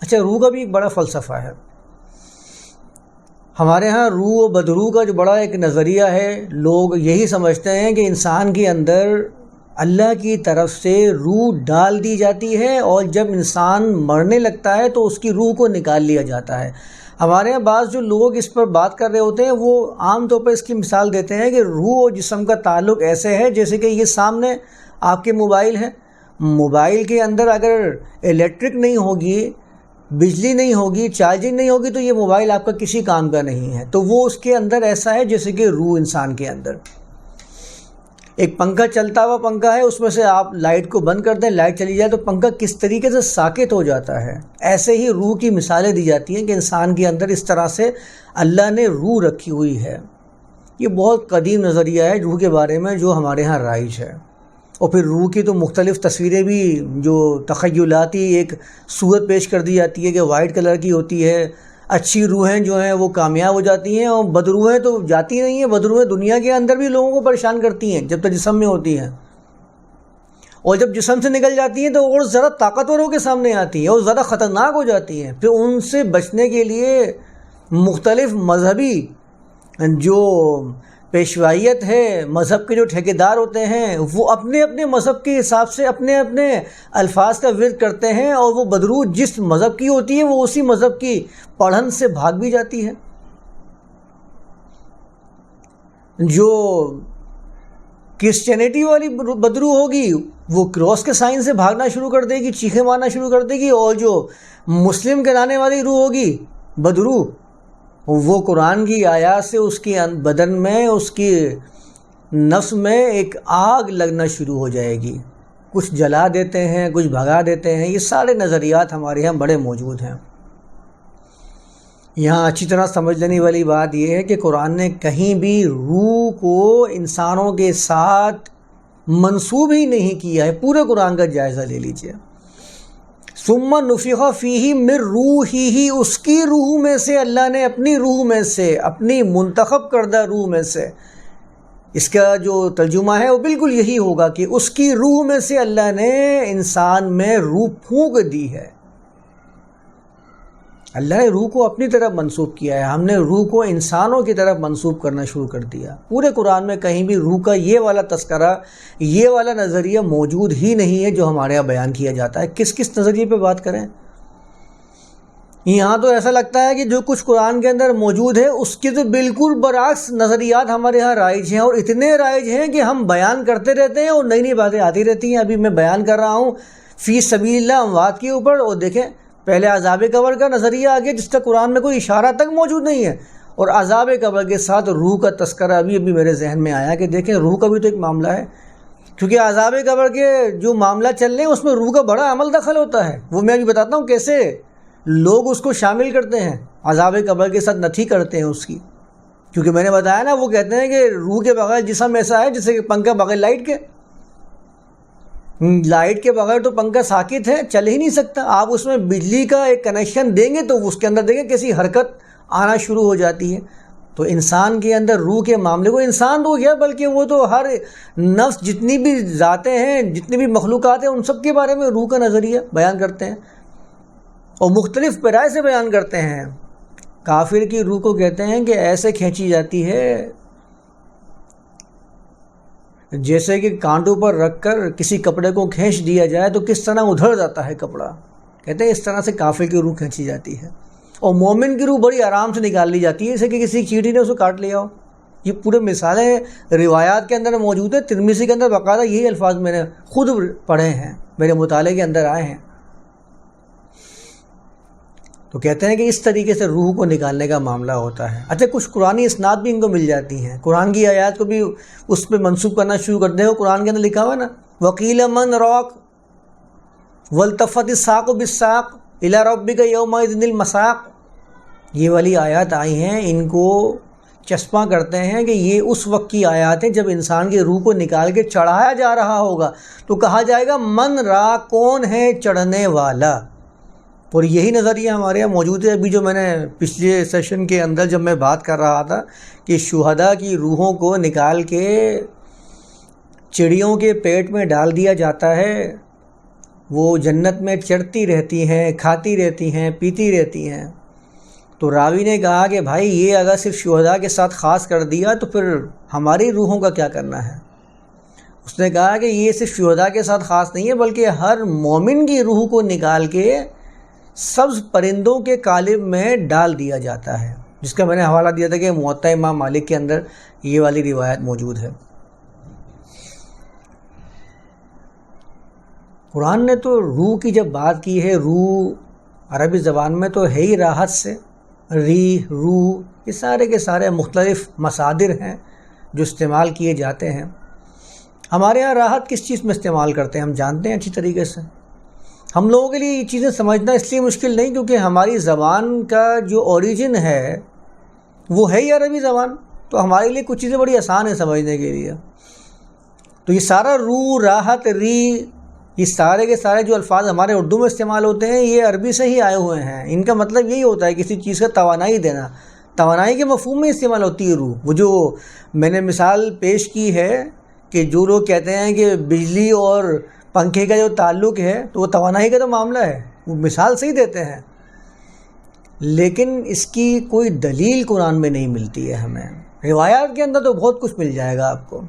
اچھا روح کا بھی ایک بڑا فلسفہ ہے۔ ہمارے ہاں روح و بدروح کا جو بڑا ایک نظریہ ہے، لوگ یہی سمجھتے ہیں کہ انسان کے اندر اللہ کی طرف سے روح ڈال دی جاتی ہے اور جب انسان مرنے لگتا ہے تو اس کی روح کو نکال لیا جاتا ہے۔ ہمارے یہاں بعض جو لوگ اس پر بات کر رہے ہوتے ہیں، وہ عام طور پر اس کی مثال دیتے ہیں کہ روح و جسم کا تعلق ایسے ہے جیسے کہ یہ سامنے آپ کے موبائل ہے موبائل کے اندر اگر الیکٹرک نہیں ہوگی بجلی نہیں ہوگی، چارجنگ نہیں ہوگی، تو یہ موبائل آپ کا کسی کام کا نہیں ہے۔ تو وہ اس کے اندر ایسا ہے جیسے کہ روح انسان کے اندر۔ ایک پنکھا چلتا ہوا پنکھا ہے، اس میں سے آپ لائٹ کو بند کر دیں، لائٹ چلی جائے تو پنکھا کس طریقے سے ساکت ہو جاتا ہے؟ ایسے ہی روح کی مثالیں دی جاتی ہیں کہ انسان کے اندر اس طرح سے اللہ نے روح رکھی ہوئی ہے۔ یہ بہت قدیم نظریہ ہے روح کے بارے میں جو ہمارے ہاں رائج ہے۔ اور پھر روح کی تو مختلف تصویریں بھی جو تخیلاتی ایک صورت پیش کر دی جاتی ہے کہ وائٹ کلر کی ہوتی ہے، اچھی روحیں جو ہیں وہ کامیاب ہو جاتی ہیں اور بدروہیں تو جاتی نہیں ہیں بدروہیں دنیا کے اندر بھی لوگوں کو پریشان کرتی ہیں جب تک جسم میں ہوتی ہیں۔ اور جب جسم سے نکل جاتی ہیں تو اور زیادہ طاقتوروں کے سامنے آتی ہیں اور زیادہ خطرناک ہو جاتی ہیں۔ پھر ان سے بچنے کے لیے مختلف مذہبی جو پیشوائیت ہے، مذہب کے جو ٹھیکیدار ہوتے ہیں، وہ اپنے اپنے مذہب کے حساب سے اپنے اپنے الفاظ کا ورد کرتے ہیں اور وہ بدرو جس مذہب کی ہوتی ہے، وہ اسی مذہب کی پڑھن سے بھاگ بھی جاتی ہے۔ جو کرسچینٹی والی بدرو ہوگی، وہ کراس کے سائن سے بھاگنا شروع کر دے گی چیخے مارنا شروع کر دے گی اور جو مسلم کرانے والی روح ہوگی، بدرو۔ وہ قرآن کی آیات سے اس کی بدن میں، اس کی نفس میں ایک آگ لگنا شروع ہو جائے گی۔ کچھ جلا دیتے ہیں، کچھ بھگا دیتے ہیں۔ یہ سارے نظریات ہمارے یہاں بڑے موجود ہیں۔ یہاں اچھی طرح سمجھ لینے والی بات یہ ہے کہ قرآن نے کہیں بھی روح کو انسانوں کے ساتھ منسوب ہی نہیں کیا ہے۔ پورے قرآن کا جائزہ لے لیجیے ثم نفیہ فی مر روح ہی ہی، اس کی روح میں سے اللہ نے اپنی روح میں سے، اپنی منتخب کردہ روح میں سے، اس کا جو ترجمہ ہے وہ بالکل یہی ہوگا کہ اس کی روح میں سے اللہ نے انسان میں روح پھونک دی ہے۔ اللہ نے روح کو اپنی طرف منسوخ کیا ہے۔ ہم نے روح کو انسانوں کی طرف منسوخ کرنا شروع کر دیا۔ پورے قرآن میں کہیں بھی روح کا یہ والا تذکرہ، یہ والا نظریہ موجود ہی نہیں ہے جو ہمارے یہاں بیان کیا جاتا ہے۔ کس کس نظریے پہ بات کریں؟ یہاں تو ایسا لگتا ہے کہ جو کچھ قرآن کے اندر موجود ہے، اس کے تو بالکل برعکس نظریات ہمارے یہاں رائج ہیں اور اتنے رائج ہیں کہ ہم بیان کرتے رہتے ہیں اور نئی نئی باتیں آتی رہتی ہیں۔ ابھی میں بیان کر رہا ہوں، فی سبیل اللہ اموات کے اوپر۔ اور دیکھیں پہلے عذاب قبر کا نظریہ آ گیا جس کا قرآن میں کوئی اشارہ تک موجود نہیں ہے۔ اور عذاب قبر کے ساتھ روح کا تذکرہ ابھی ابھی میرے ذہن میں آیا کہ دیکھیں، روح کا بھی تو ایک معاملہ ہے۔ کیونکہ عذاب قبر کے جو معاملہ چل رہے ہیں، اس میں روح کا بڑا عمل دخل ہوتا ہے۔ وہ میں ابھی بتاتا ہوں کیسے لوگ اس کو شامل کرتے ہیں۔ عذاب قبر کے ساتھ نتھی کرتے ہیں اس کی۔ کیونکہ میں نے بتایا نا، وہ کہتے ہیں کہ روح کے بغیر جسم ایسا ہے جیسے کہ پنکھا بغیر لائٹ کے۔ لائٹ کے بغیر تو پنکھا ساکت ہے، چل ہی نہیں سکتا۔ آپ اس میں بجلی کا ایک کنیکشن دیں گے تو اس کے اندر دیں گے کیسی حرکت آنا شروع ہو جاتی ہے۔ تو انسان کے اندر روح کے معاملے کو انسان تو کیا بلکہ وہ تو ہر نفس جتنی بھی ذاتیں ہیں، جتنی بھی مخلوقات ہیں، ان سب کے بارے میں روح کا نظریہ بیان کرتے ہیں۔ اور مختلف پیرائے سے بیان کرتے ہیں۔ کافر کی روح کو کہتے ہیں کہ ایسے کھینچی جاتی ہے جیسے کہ کانٹوں پر رکھ کر کسی کپڑے کو کھینچ دیا جائے تو کس طرح ادھر جاتا ہے کپڑا؟ کہتے ہیں اس طرح سے کافر کی روح کھینچی جاتی ہے۔ اور مومن کی روح بڑی آرام سے نکال لی جاتی ہے، جیسے کہ کسی چیٹی نے اسے کاٹ لیا ہو۔ یہ پورے مثالیں روایات کے اندر موجود ہیں ترمیسی کے اندر باقاعدہ یہی الفاظ میں نے خود پڑھے ہیں، میرے مطالعے کے اندر آئے ہیں۔ تو کہتے ہیں کہ اس طریقے سے روح کو نکالنے کا معاملہ ہوتا ہے۔ اچھا کچھ قرآن اسناد بھی ان کو مل جاتی ہیں۔ قرآن کی آیات کو بھی اس پہ منسوخ کرنا شروع کر دیں قرآن کے اندر لکھا ہوا نا وکیل من روک ولطفت ساق و بساق الا ربی کا یوم المساق۔ یہ والی آیات آئی ہیں۔ ان کو چشمہ کرتے ہیں کہ یہ اس وقت کی آیات ہیں جب انسان کی روح کو نکال کے چڑھایا جا رہا ہوگا۔ تو کہا جائے گا، من را کون ہے چڑھنے والا؟ اور یہی نظریہ ہمارے یہاں موجود ہے۔ ابھی جو میں نے پچھلے سیشن کے اندر جب میں بات کر رہا تھا کہ شہدا کی روحوں کو نکال کے چڑیوں کے پیٹ میں ڈال دیا جاتا ہے، وہ جنت میں چڑھتی رہتی ہیں، کھاتی رہتی ہیں، پیتی رہتی ہیں۔ تو راوی نے کہا کہ بھائی، یہ اگر صرف شہدا کے ساتھ خاص کر دیا تو پھر ہماری روحوں کا کیا کرنا ہے؟ اس نے کہا کہ یہ صرف شہدا کے ساتھ خاص نہیں ہے، بلکہ ہر مومن کی روح کو نکال کے سبز پرندوں کے قالب میں ڈال دیا جاتا ہے، جس کا میں نے حوالہ دیا تھا کہ معطا امام مالک کے اندر یہ والی روایت موجود ہے۔ قرآن نے تو روح کی جب بات کی ہے، روح عربی زبان میں تو ہے ہی راحت سے۔ ری روح یہ سارے کے سارے مختلف مصادر ہیں جو استعمال کیے جاتے ہیں۔ ہمارے یہاں راحت کس چیز میں استعمال کرتے ہیں؟ ہم جانتے ہیں اچھی طریقے سے۔ ہم لوگوں کے لیے یہ چیزیں سمجھنا اس لیے مشکل نہیں کیونکہ ہماری زبان کا جو اوریجن ہے، وہ ہے ہی عربی زبان۔ تو ہمارے لیے کچھ چیزیں بڑی آسان ہیں سمجھنے کے لیے۔ تو یہ سارا رو، راحت، ری، یہ سارے کے سارے جو الفاظ ہمارے اردو میں استعمال ہوتے ہیں، یہ عربی سے ہی آئے ہوئے ہیں۔ ان کا مطلب یہی ہوتا ہے، کسی چیز کا توانائی دینا۔ توانائی کے مفہوم میں استعمال ہوتی ہے روح وہ جو میں نے مثال پیش کی ہے کہ جو لوگ کہتے ہیں کہ بجلی اور پنکھے کا جو تعلق ہے تو وہ توانائی کا تو معاملہ ہے، وہ مثال سے ہی دیتے ہیں۔ لیکن اس کی کوئی دلیل قرآن میں نہیں ملتی ہے ہمیں۔ روایات کے اندر تو بہت کچھ مل جائے گا آپ کو۔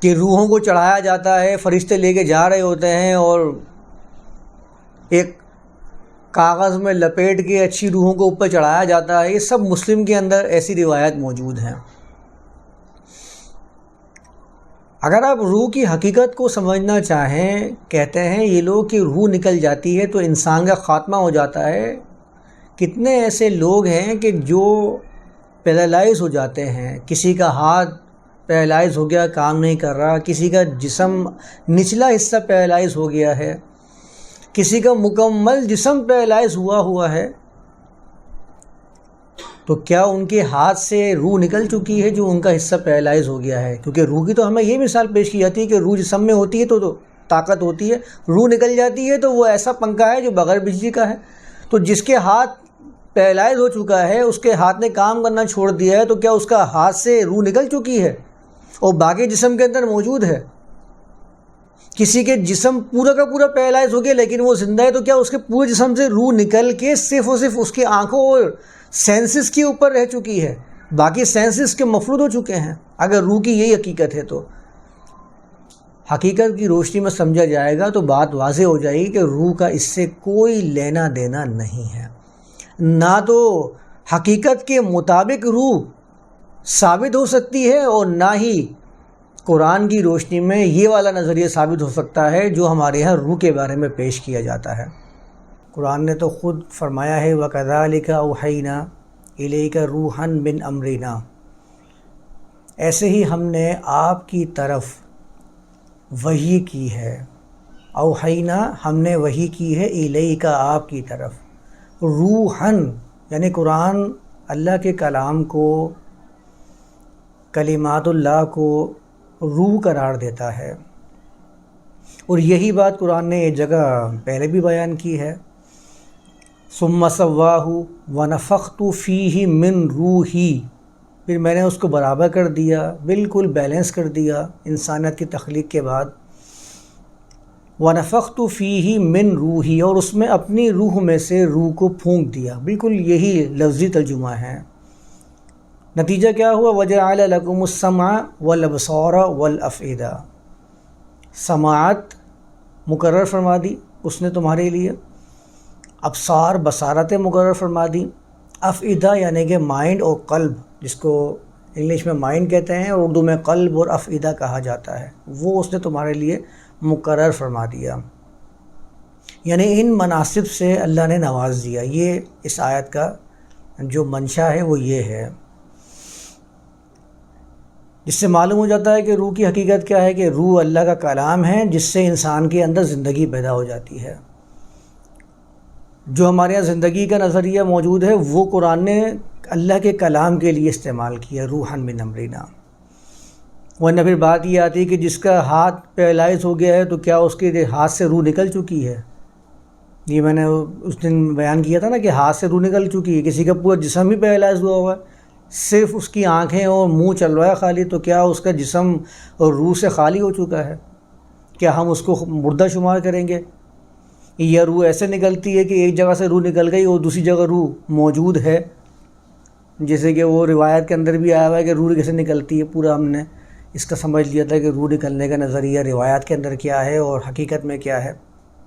کہ روحوں کو چڑھایا جاتا ہے، فرشتے لے کے جا رہے ہوتے ہیں اور ایک کاغذ میں لپیٹ کے اچھی روحوں کو اوپر چڑھایا جاتا ہے۔ یہ سب مسلم کے اندر ایسی روایت موجود ہیں۔ اگر آپ روح کی حقیقت کو سمجھنا چاہیں، کہتے ہیں یہ لوگ کہ روح نکل جاتی ہے تو انسان کا خاتمہ ہو جاتا ہے۔ کتنے ایسے لوگ ہیں کہ جو پیرالائز ہو جاتے ہیں۔ کسی کا ہاتھ پیرالائز ہو گیا، کام نہیں کر رہا۔ کسی کا جسم نچلا حصہ پیرالائز ہو گیا ہے۔ کسی کا مکمل جسم پیرالائز ہوا ہوا ہے۔ تو کیا ان کے ہاتھ سے روح نکل چکی ہے جو ان کا حصہ پیرالائز ہو گیا ہے؟ کیونکہ روح کی تو ہمیں یہ مثال پیش کی جاتی ہے کہ روح جسم میں ہوتی ہے تو تو طاقت ہوتی ہے، روح نکل جاتی ہے تو وہ ایسا پنکھا ہے جو بغیر بجلی کا ہے۔ تو جس کے ہاتھ پیرالائز ہو چکا ہے، اس کے ہاتھ نے کام کرنا چھوڑ دیا ہے، تو کیا اس کا ہاتھ سے روح نکل چکی ہے؟ اور باقی جسم کے اندر موجود ہے۔ کسی کے جسم پورا کا پورا پیرالائز ہو گیا لیکن وہ زندہ ہے، تو کیا اس کے پورے جسم سے روح نکل کے صرف اور صرف اس کی آنکھوں اور سینسز کے اوپر رہ چکی ہے، باقی سینسز کے مفرود ہو چکے ہیں۔ اگر روح کی یہی حقیقت ہے تو۔ حقیقت کی روشنی میں سمجھا جائے گا تو بات واضح ہو جائے گی کہ روح کا اس سے کوئی لینا دینا نہیں ہے۔ نہ تو حقیقت کے مطابق روح ثابت ہو سکتی ہے اور نہ ہی قرآن کی روشنی میں یہ والا نظریہ ثابت ہو سکتا ہے جو ہمارے یہاں روح کے بارے میں پیش کیا جاتا ہے۔ قرآن نے تو خود فرمایا ہے وہ کدا لکھا اوحینہ علیہ کا روحن بن امرینا ایسے ہی ہم نے آپ کی طرف وہی کی ہے۔ اوحینہ ہم نے وہی کی ہے علیہ کا آپ کی طرف۔ روحن یعنی قرآن اللہ کے کلام کو، کلمات اللہ کو روح قرار دیتا ہے۔ اور یہی بات قرآن نے ایک جگہ پہلے بھی بیان کی ہے۔ ثم صواہ و نفقت فی ہی من روحی۔ پھر میں نے اس کو برابر کر دیا، بالکل بیلنس کر دیا انسانیت کی تخلیق کے بعد۔ و نفقت فی ہی من روحی اور اس میں اپنی روح میں سے روح کو پھونک دیا۔ بالکل یہی لفظی ترجمہ ہے۔ نتیجہ کیا ہوا؟ وجہ لکم السمع والابصار والافئدہ۔ سماعت مقرر فرما دی اس نے تمہارے لیے۔ ابصار بصارت مقرر فرما دی۔ افعدہ یعنی کہ مائنڈ اور قلب، جس کو انگلش میں مائنڈ کہتے ہیں اور اردو میں قلب اور افعدہ کہا جاتا ہے۔ وہ اس نے تمہارے لیے مقرر فرما دیا۔ یعنی ان مناسب سے اللہ نے نواز دیا۔ یہ اس آیت کا جو منشا ہے، وہ یہ ہے۔ جس سے معلوم ہو جاتا ہے کہ روح کی حقیقت کیا ہے، کہ روح اللہ کا کلام ہے، جس سے انسان کے اندر زندگی پیدا ہو جاتی ہے۔ جو ہمارے یہاں زندگی کا نظریہ موجود ہے، وہ قرآن نے اللہ کے کلام کے لیے استعمال کیا روحن بن امرینا ورنہ پھر بات یہ آتی ہے کہ جس کا ہاتھ پیرالائز ہو گیا ہے تو کیا اس کے ہاتھ سے روح نکل چکی ہے؟ یہ میں نے اس دن بیان کیا تھا نا کہ ہاتھ سے روح نکل چکی ہے، کسی کا پورا جسم ہی پیرالائز ہوا ہوا ہے۔ صرف اس کی آنکھیں اور منہ چل رہا ہے خالی، تو کیا اس کا جسم اور روح سے خالی ہو چکا ہے؟ کیا ہم اس کو مردہ شمار کریں گے؟ یا روح ایسے نکلتی ہے کہ ایک جگہ سے روح نکل گئی اور دوسری جگہ روح موجود ہے۔ جیسے کہ وہ روایت کے اندر بھی آیا ہوا ہے کہ روح کیسے نکلتی ہے، پورا ہم نے اس کا سمجھ لیا تھا کہ روح نکلنے کا نظریہ روایات کے اندر کیا ہے اور حقیقت میں کیا ہے۔